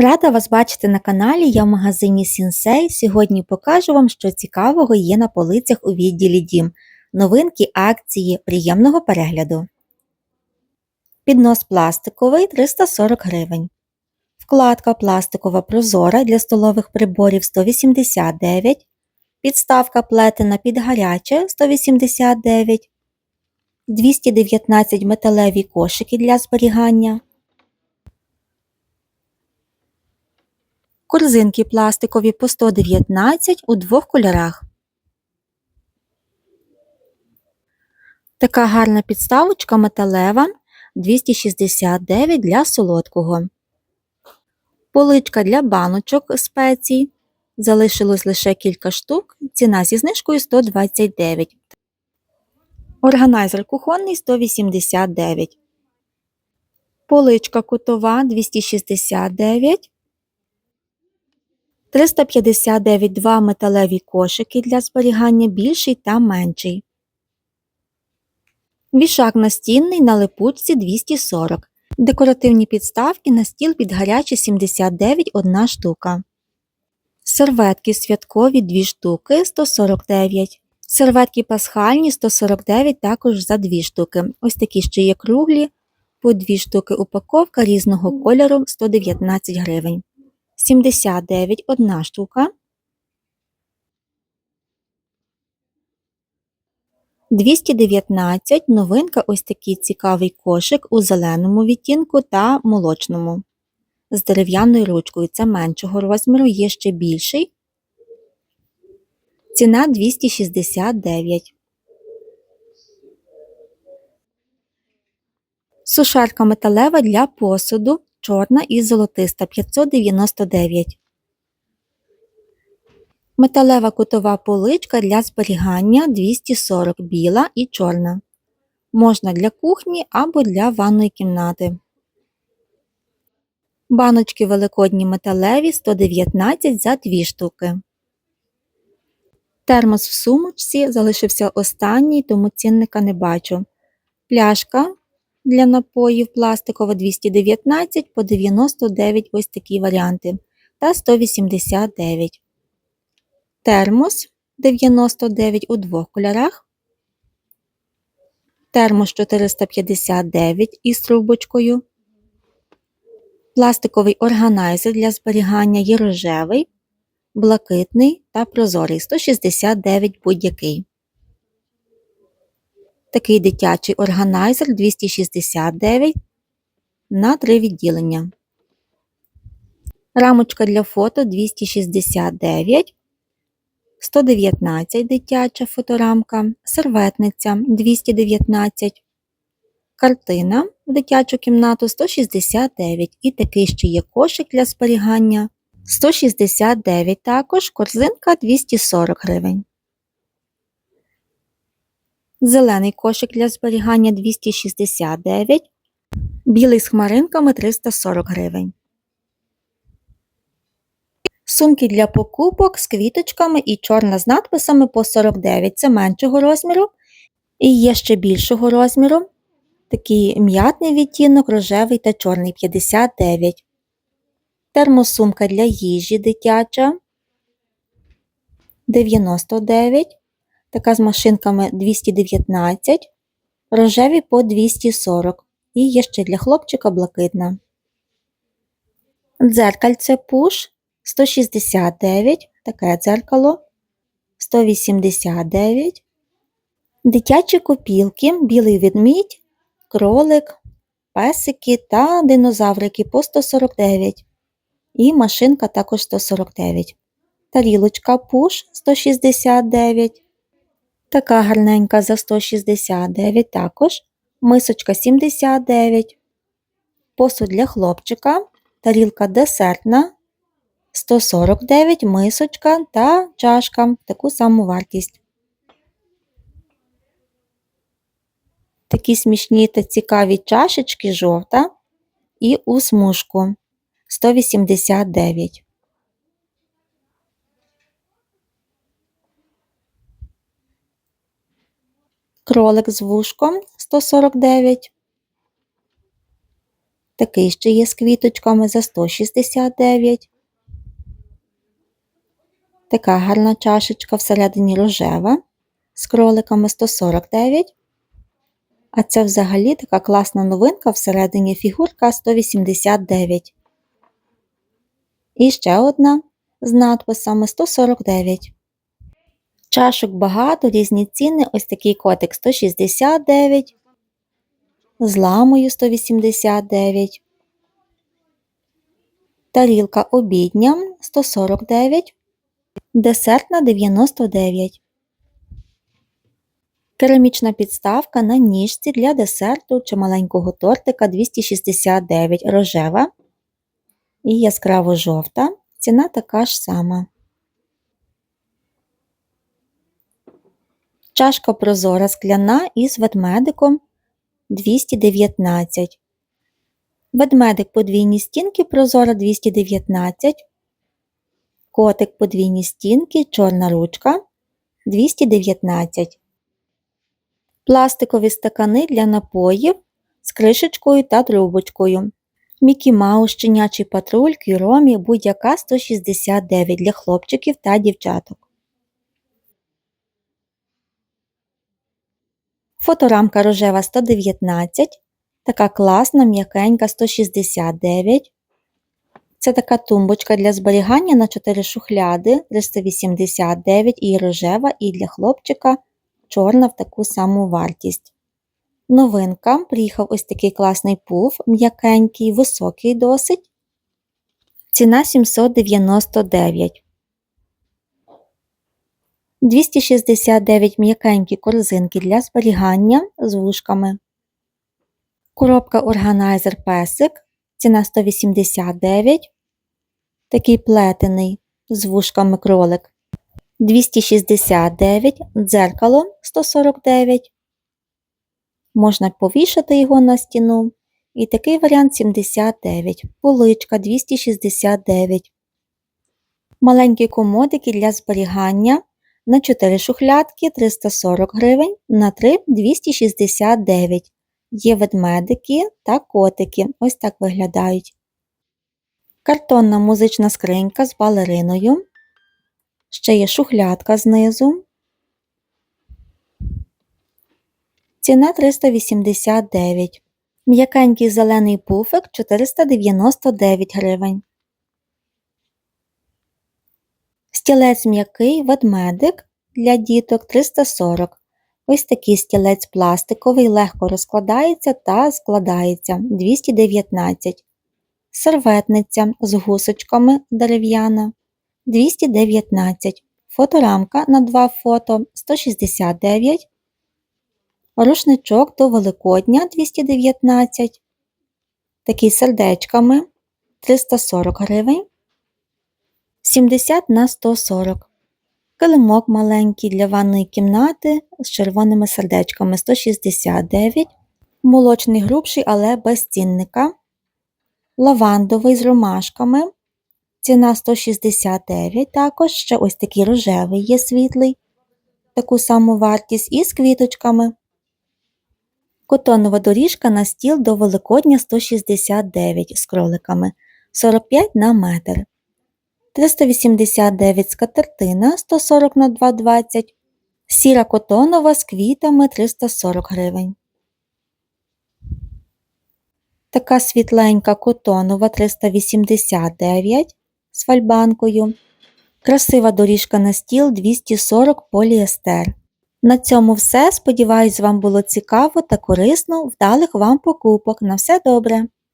Рада вас бачити на каналі, я в магазині Сінсей. Сьогодні покажу вам, що цікавого є на полицях у відділі Дім. Новинки, акції, приємного перегляду. Піднос пластиковий 340 гривень. Вкладка пластикова прозора для столових приборів 189 Підставка плетена під гаряче 189 219 металеві кошики для зберігання. Корзинки пластикові по 119 у двох кольорах. Така гарна підставочка металева 269 для солодкого. Поличка для баночок спецій. Залишилось лише кілька штук. Ціна зі знижкою 129. Органайзер кухонний 189. Поличка кутова 269. 359 два металеві кошики для зберігання більший та менший. Вішак настінний на липучці 240. Декоративні підставки на стіл під гаряче 79 одна штука. Серветки святкові 2 штуки 149. Серветки пасхальні 149 також за 2 штуки. Ось такі ще є круглі. По 2 штуки упаковка різного кольору 119 гривень. 79 одна штука. 219 новинка ось такий цікавий кошик у зеленому відтінку та молочному. З дерев'яною ручкою це меншого розміру, є ще більший. Ціна 269. Сушарка металева для посуду чорна і золотиста 599. Металева кутова поличка для зберігання 240 біла і чорна. Можна для кухні або для ванної кімнати. Баночки великодні металеві 119 за 2 штуки. Термос в сумочці залишився останній, тому цінника не бачу. Пляшка для напоїв пластикова 219 по 99 ось такі варіанти та 189. Термос 99 у двох кольорах. Термос 459 із трубочкою. Пластиковий органайзер для зберігання є рожевий, блакитний та прозорий 169 будь-який. Такий дитячий органайзер 269 на 3 відділення. Рамочка для фото 269, 119 дитяча фоторамка, серветниця 219, картина в дитячу кімнату 169 і такий ще є кошик для зберігання 169 також корзинка 240 гривень. Зелений кошик для зберігання 269, білий з хмаринками 340 гривень. Сумки для покупок з квіточками і чорна з надписами по 49 це меншого розміру. І є ще більшого розміру. Такий м'ятний відтінок, рожевий та чорний 59. Термосумка для їжі дитяча 99 така з машинками 219, рожеві по 240 і є ще для хлопчика блакитна. Дзеркальце пуш 169, таке дзеркало. 189, дитячі копілки, білий ведмідь, кролик, песики та динозаврики по 149 і машинка також 149. Тарілочка пуш 169, Така гарненька за 169 також. Мисочка 79. Посуд для хлопчика. Тарілка десертна. 149 мисочка та чашка. Таку саму вартість. Такі смішні та цікаві чашечки жовта і у смужку 189. Кролик з вушком 149, Такий ще є з квіточками за 169. Така гарна чашечка всередині рожева з кроликами 149. А це взагалі така класна новинка всередині фігурка 189. І ще одна з надписами 149. Чашок багато, різні ціни. Ось такий котик 169, з ламою 189, тарілка обідня 149, десертна 99. Керамічна підставка на ніжці для десерту чи маленького тортика 269 рожева і яскраво жовта. Ціна така ж сама. Чашка прозора скляна із ведмедиком 219. Ведмедик подвійні стінки прозора 219. Котик подвійні стінки, чорна ручка 219. Пластикові стакани для напоїв з кришечкою та трубочкою. Мікі Маус, щенячий патруль, кюромі, будь-яка 169 для хлопчиків та дівчаток. Фоторамка рожева 119, така класна, м'якенька 169. Це така тумбочка для зберігання на 4 шухляди 389 і рожева, і для хлопчика чорна в таку саму вартість. Новинка приїхав ось такий класний пуф, м'якенький, високий досить. Ціна 799. 269 м'якенькі корзинки для зберігання з вушками. Коробка органайзер песик. Ціна 189. Такий плетений з вушками кролик. 269, дзеркало 149. Можна повішати його на стіну. І такий варіант 79, поличка 269. Маленькі комодики для зберігання на 4 шухлядки 340 гривень, на 3 269. Є ведмедики та котики. Ось так виглядають. Картонна музична скринька з балериною. Ще є шухлядка знизу. Ціна 389. М'якенький зелений пуфик 499 гривень. Стілець м'який ведмедик для діток 340. Ось такий стілець пластиковий, легко розкладається та складається 219. Серветниця з гусочками дерев'яна 219. Фоторамка на 2 фото 169. Рушничок до Великодня 219. Такий сердечками 340 гривень. 70 на 140. Килимок маленький для ванної кімнати з червоними сердечками 169. Молочний грубший, але без цінника. Лавандовий з ромашками. Ціна 169. Також ще ось такий рожевий є світлий. Таку саму вартість і з квіточками. Котонова доріжка на стіл до Великодня 169 з кроликами 45 на метр. 389 скатертина 140 на 220, сіра котонова з квітами 340 гривень. Така світленька котонова 389 з фальбанкою. Красива доріжка на стіл 240 поліестер. На цьому все. Сподіваюсь, вам було цікаво та корисно. Вдалих вам покупок. На все добре!